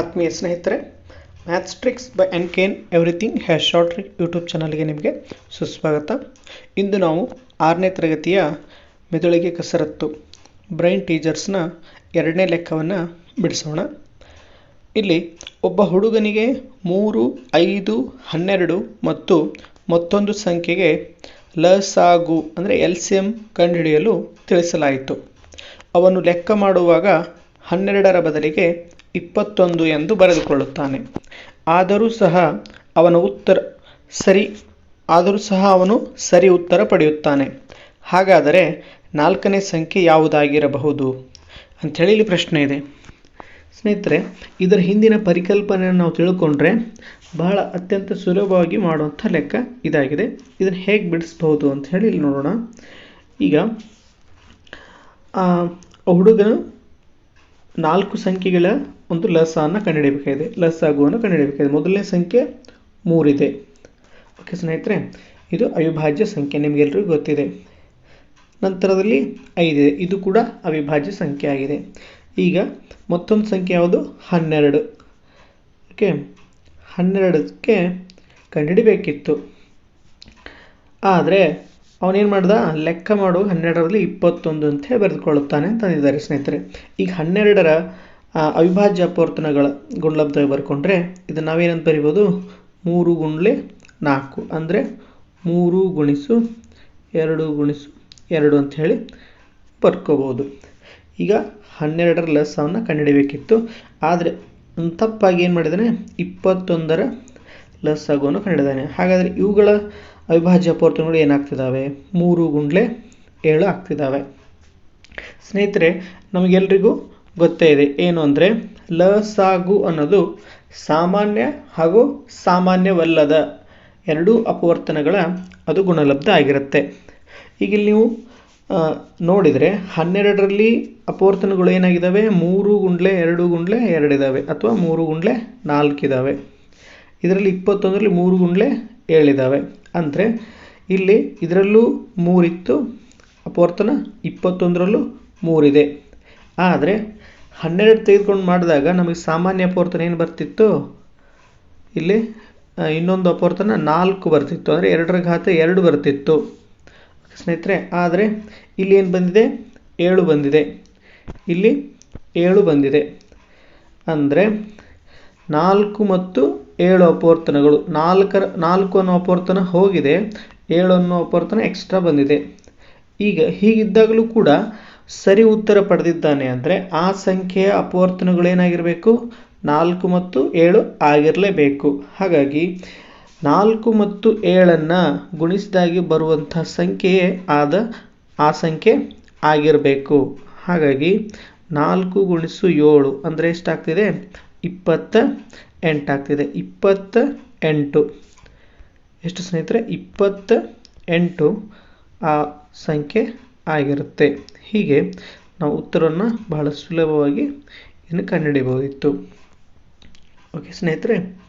ಆತ್ಮೀಯ ಸ್ನೇಹಿತರೆ maths tricks by N Ken everything ಹ್ಯಾ short trick YouTube ಚಾನಲ್ಗೆ ನಿಮಗೆ ಸುಸ್ವಾಗತ. ಇಂದು ನಾವು ಆರನೇ ತರಗತಿಯ ಮೆದುಳಿಗೆ ಕಸರತ್ತು ಬ್ರೈನ್ ಟೀಚರ್ಸ್ನ ಎರಡನೇ ಲೆಕ್ಕವನ್ನು ಬಿಡಿಸೋಣ. ಇಲ್ಲಿ ಒಬ್ಬ ಹುಡುಗನಿಗೆ ಮೂರು, ಐದು, ಹನ್ನೆರಡು ಮತ್ತು ಮತ್ತೊಂದು ಸಂಖ್ಯೆಗೆ ಲಸಾಗು ಅಂದರೆ ಎಲ್ ಸಿ ಎಂ ಕಂಡುಹಿಡಿಯಲು ತಿಳಿಸಲಾಯಿತು. ಅವನು ಲೆಕ್ಕ ಮಾಡುವಾಗ ಹನ್ನೆರಡರ ಬದಲಿಗೆ ಇಪ್ಪತ್ತೊಂದು ಎಂದು ಬರೆದುಕೊಳ್ಳುತ್ತಾನೆ. ಆದರೂ ಸಹ ಅವನ ಉತ್ತರ ಸರಿ, ಆದರೂ ಸಹ ಅವನು ಸರಿ ಉತ್ತರ ಪಡೆಯುತ್ತಾನೆ. ಹಾಗಾದರೆ ನಾಲ್ಕನೇ ಸಂಖ್ಯೆ ಯಾವುದಾಗಿರಬಹುದು? ಅಂಥೇಳಿ ಇಲ್ಲಿ ಪ್ರಶ್ನೆ ಇದೆ. ಸ್ನೇಹಿತರೆ, ಇದರ ಹಿಂದಿನ ಪರಿಕಲ್ಪನೆಯನ್ನು ನಾವು ತಿಳ್ಕೊಂಡ್ರೆ ಬಹಳ ಅತ್ಯಂತ ಸುಲಭವಾಗಿ ಮಾಡುವಂಥ ಲೆಕ್ಕ ಇದಾಗಿದೆ. ಇದನ್ನು ಹೇಗೆ ಬಿಡಿಸ್ಬಹುದು ಅಂತ ಹೇಳಿ ಇಲ್ಲಿ ನೋಡೋಣ. ಈಗ ಆ ಹುಡುಗನು ನಾಲ್ಕು ಸಂಖ್ಯೆಗಳ ಒಂದು ಲಸವನ್ನು ಕಂಡುಹಿಡಬೇಕಾಗಿದೆ ಲಸ್ ಆಗುವನ್ನು ಕಂಡುಹಿಡಬೇಕಾಗಿದೆ ಮೊದಲನೇ ಸಂಖ್ಯೆ ಮೂರಿದೆ. ಓಕೆ ಸ್ನೇಹಿತರೆ, ಇದು ಅವಿಭಾಜ್ಯ ಸಂಖ್ಯೆ. ನಿಮಗೆಲ್ಲರಿಗೂ ಗೊತ್ತಿದೆ. ನಂತರದಲ್ಲಿ ಐದಿದೆ. ಇದು ಕೂಡ ಅವಿಭಾಜ್ಯ ಸಂಖ್ಯೆ ಆಗಿದೆ. ಈಗ ಮತ್ತೊಂದು ಸಂಖ್ಯೆ ಯಾವುದು? ಹನ್ನೆರಡು. ಓಕೆ, ಹನ್ನೆರಡಕ್ಕೆ ಕಂಡುಹಿಡಬೇಕಿತ್ತು. ಆದರೆ ಅವನೇನು ಮಾಡ್ದ? ಲೆಕ್ಕ ಮಾಡು, ಹನ್ನೆರಡರಲ್ಲಿ ಇಪ್ಪತ್ತೊಂದು ಅಂತ ಹೇಳಿ ಬರೆದುಕೊಳ್ಳುತ್ತಾನೆ ಅಂತಂದಿದ್ದಾರೆ ಸ್ನೇಹಿತರೆ. ಈಗ ಹನ್ನೆರಡರ ಅವಿಭಾಜ್ಯ ಅಪವರ್ತನಗಳ ಗುಣಲಬ್ಧ ಬರ್ಕೊಂಡ್ರೆ ಇದನ್ನು ನಾವೇನಂತ ಬರಿಬೋದು? ಮೂರು ಗುಂಡ್ಲೆ ನಾಲ್ಕು. ಅಂದರೆ ಮೂರು ಗುಣಿಸು ಎರಡು ಗುಣಿಸು ಎರಡು ಅಂತ ಹೇಳಿ ಬರ್ಕೋಬೋದು ಈಗ ಹನ್ನೆರಡರ ಲಸವನ್ನು ಕಂಡುಹಿಡಬೇಕಿತ್ತು. ಆದರೆ ತಪ್ಪಾಗಿ ಏನು ಮಾಡಿದ್ದಾನೆ ಇಪ್ಪತ್ತೊಂದರ ಲಸ್ ಕಂಡಿದ್ದಾನೆ ಹಾಗಾದರೆ ಇವುಗಳ ಅವಿಭಾಜ್ಯ ಅಪವರ್ತನಗಳು ಏನಾಗ್ತಿದ್ದಾವೆ ಮೂರು ಗುಂಡ್ಲೆ ಏಳು ಆಗ್ತಿದ್ದಾವೆ ಸ್ನೇಹಿತರೆ, ನಮಗೆಲ್ರಿಗೂ ಗೊತ್ತೇ ಇದೆ. ಏನು ಅಂದರೆ ಲಸಾಗು ಅನ್ನೋದು ಸಾಮಾನ್ಯ ಹಾಗೂ ಸಾಮಾನ್ಯವಲ್ಲದ ಎರಡೂ ಅಪವರ್ತನಗಳ ಅದು ಗುಣಲಬ್ಧ ಆಗಿರುತ್ತೆ. ಈಗ ಇಲ್ಲಿ ನೀವು ನೋಡಿದರೆ ಹನ್ನೆರಡರಲ್ಲಿ ಅಪವರ್ತನಗಳು ಏನಾಗಿದ್ದಾವೆ ಮೂರು ಗುಂಡ್ಲೆ ಎರಡು ಗುಂಡ್ಲೆ ಎರಡಿದ್ದಾವೆ ಅಥವಾ ಮೂರು ಗುಂಡ್ಲೆ ನಾಲ್ಕಿದ್ದಾವೆ ಇದರಲ್ಲಿ ಇಪ್ಪತ್ತೊಂದರಲ್ಲಿ ಮೂರು ಗುಂಡ್ಲೆ ಏಳಿದ್ದಾವೆ ಅಂದರೆ ಇಲ್ಲಿ ಇದರಲ್ಲೂ ಮೂರಿತ್ತು, ಅಪವರ್ತನ ಇಪ್ಪತ್ತೊಂದರಲ್ಲೂ ಮೂರಿದೆ. ಆದರೆ ಹನ್ನೆರಡು ತೆಗೆದುಕೊಂಡು ಮಾಡಿದಾಗ ನಮಗೆ ಸಾಮಾನ್ಯ ಅಪವರ್ತನ ಏನು ಬರ್ತಿತ್ತು? ಇಲ್ಲಿ ಇನ್ನೊಂದು ಅಪವರ್ತನ ನಾಲ್ಕು ಬರ್ತಿತ್ತು, ಅಂದರೆ ಎರಡರ ಘಾತ ಎರಡು ಬರ್ತಿತ್ತು. ಸ್ನೇಹಿತರೆ, ಆದರೆ ಇಲ್ಲಿ ಏನು ಬಂದಿದೆ? ಏಳು ಬಂದಿದೆ. ಇಲ್ಲಿ ಏಳು ಬಂದಿದೆ. ಅಂದರೆ ನಾಲ್ಕು ಮತ್ತು ಏಳು ಅಪವರ್ತನಗಳು, ನಾಲ್ಕರ, ನಾಲ್ಕು ಅನ್ನೋ ಅಪವರ್ತನ ಹೋಗಿದೆ, ಏಳು ಅನ್ನೋ ಅಪವರ್ತನ ಎಕ್ಸ್ಟ್ರಾ ಬಂದಿದೆ. ಈಗ ಹೀಗಿದ್ದಾಗಲೂ ಕೂಡ ಸರಿ ಉತ್ತರ ಪಡೆದಿದ್ದಾನೆ ಅಂದರೆ ಆ ಸಂಖ್ಯೆಯ ಅಪವರ್ತನಗಳೇನಾಗಿರಬೇಕು ನಾಲ್ಕು ಮತ್ತು ಏಳು ಆಗಿರಲೇಬೇಕು. ಹಾಗಾಗಿ ನಾಲ್ಕು ಮತ್ತು ಏಳನ್ನು ಗುಣಿಸಿದಾಗಿ ಬರುವಂಥ ಸಂಖ್ಯೆಯೇ ಆದ ಆ ಸಂಖ್ಯೆ ಆಗಿರಬೇಕು. ಹಾಗಾಗಿ ನಾಲ್ಕು ಗುಣಿಸು ಏಳು ಅಂದರೆ ಎಷ್ಟಾಗ್ತಿದೆ? ಇಪ್ಪತ್ತ ಎಂಟಾಗ್ತಿದೆ ಇಪ್ಪತ್ತ ಎಂಟು. ಎಷ್ಟು ಸ್ನೇಹಿತರೆ? ಇಪ್ಪತ್ತ ಎಂಟು ಆ ಸಂಖ್ಯೆ ಆಗಿರುತ್ತೆ. ಹೀಗೆ ನಾವು ಉತ್ತರವನ್ನು ಬಹಳ ಸುಲಭವಾಗಿ ಇನ್ನು ಕಂಡುಹಿಡಿಯಬಹುದಿತ್ತು. ಓಕೆ ಸ್ನೇಹಿತರೆ